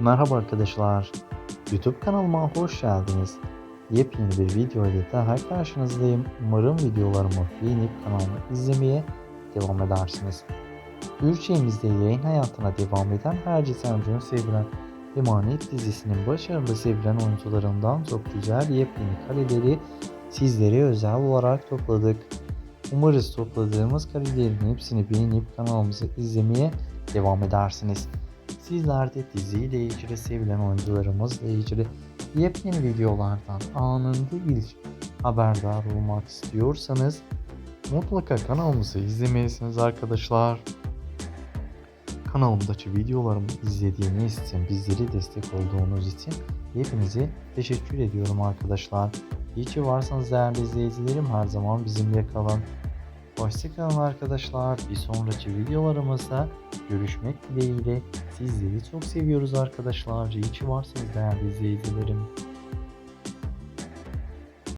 Merhaba arkadaşlar. YouTube kanalıma hoş geldiniz. Yepyeni bir video ile daha karşınızdayım. Umarım videolarımı beğenip kanalımı izlemeye devam edersiniz. Ülkemizde yayın hayatına devam eden Herci Sancı'nın sevilen Emanet dizisinin başarılı sevilen oyuncularından çok güzel yepyeni kareleri sizlere özel olarak topladık. Umarız topladığımız karelerin hepsini beğenip kanalımızı izlemeye devam edersiniz. Sizler de diziyle ilgili sevilen oyuncularımızla ilgili yepyeni videolardan anında ilk haberdar olmak istiyorsanız mutlaka kanalımızı izlemelisiniz arkadaşlar. Kanalımdaki videolarımı izlediğiniz için, bizlere destek olduğunuz için hepinize teşekkür ediyorum arkadaşlar. İyi ki varsanız değerli izleyicilerim her zaman bizimle kalın. Hoşçakalın arkadaşlar. Bir sonraki videolarımızda görüşmek dileğiyle. Sizleri çok seviyoruz arkadaşlar. İyi ki varsınız değerli izleyicilerim.